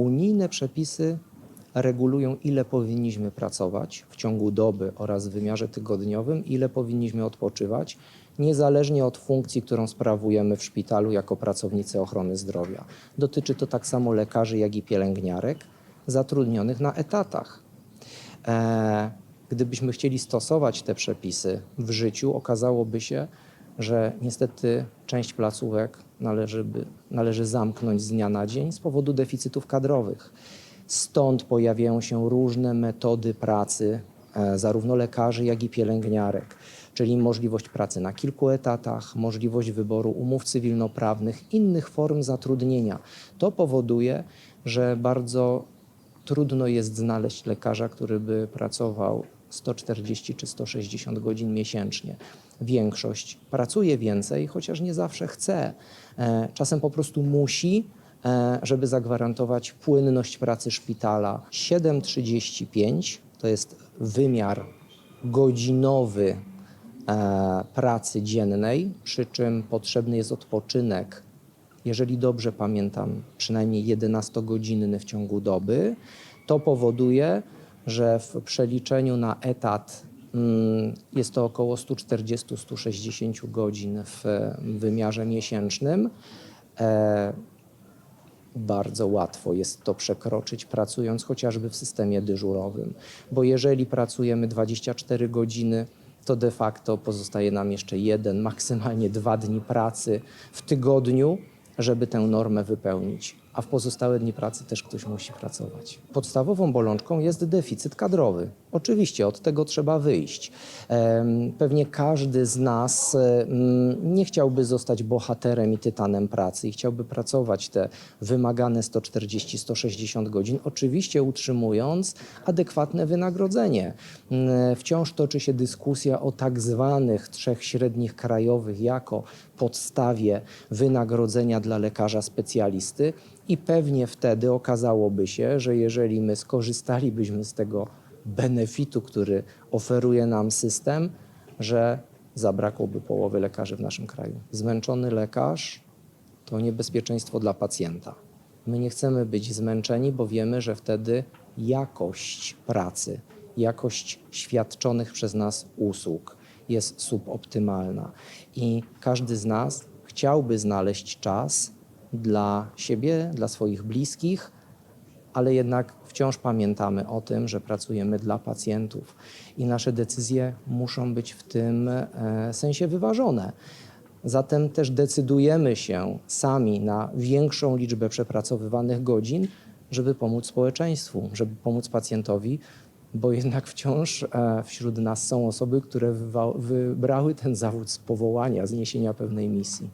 Unijne przepisy regulują, ile powinniśmy pracować w ciągu doby oraz w wymiarze tygodniowym, ile powinniśmy odpoczywać, niezależnie od funkcji, którą sprawujemy w szpitalu jako pracownicy ochrony zdrowia. Dotyczy to tak samo lekarzy, jak i pielęgniarek zatrudnionych na etatach. E, Gdybyśmy chcieli stosować te przepisy w życiu, okazałoby się, że niestety część placówek należy, by, należy zamknąć z dnia na dzień z powodu deficytów kadrowych. Stąd pojawiają się różne metody pracy, e, zarówno lekarzy, jak i pielęgniarek, czyli możliwość pracy na kilku etatach, możliwość wyboru umów cywilnoprawnych, innych form zatrudnienia. To powoduje, że bardzo trudno jest znaleźć lekarza, który by pracował 140 czy 160 godzin miesięcznie. Większość pracuje więcej, chociaż nie zawsze chce. E, Czasem po prostu musi, e, żeby zagwarantować płynność pracy szpitala. 7,35 to jest wymiar godzinowy e, pracy dziennej, przy czym potrzebny jest odpoczynek jeżeli dobrze pamiętam, przynajmniej 11-godzinny w ciągu doby, to powoduje, że w przeliczeniu na etat mm, jest to około 140-160 godzin w wymiarze miesięcznym. E, bardzo łatwo jest to przekroczyć, pracując chociażby w systemie dyżurowym, bo jeżeli pracujemy 24 godziny, to de facto pozostaje nam jeszcze jeden, maksymalnie dwa dni pracy w tygodniu, żeby tę normę wypełnić, a w pozostałe dni pracy też ktoś musi pracować. Podstawową bolączką jest deficyt kadrowy. Oczywiście od tego trzeba wyjść. Pewnie każdy z nas nie chciałby zostać bohaterem i tytanem pracy i chciałby pracować te wymagane 140-160 godzin, oczywiście utrzymując adekwatne wynagrodzenie. Wciąż toczy się dyskusja o tak zwanych trzech średnich krajowych jako podstawie wynagrodzenia dla lekarza specjalisty i pewnie wtedy okazałoby się, że jeżeli my skorzystalibyśmy z tego benefitu, który oferuje nam system, że zabrakłoby połowy lekarzy w naszym kraju. Zmęczony lekarz to niebezpieczeństwo dla pacjenta. My nie chcemy być zmęczeni, bo wiemy, że wtedy jakość pracy, jakość świadczonych przez nas usług jest suboptymalna. I każdy z nas chciałby znaleźć czas dla siebie, dla swoich bliskich, ale jednak wciąż pamiętamy o tym, że pracujemy dla pacjentów i nasze decyzje muszą być w tym e, sensie wyważone. Zatem też decydujemy się sami na większą liczbę przepracowywanych godzin, żeby pomóc społeczeństwu, żeby pomóc pacjentowi, bo jednak wciąż e, wśród nas są osoby, które wybrały ten zawód z powołania, z niesienia pewnej misji.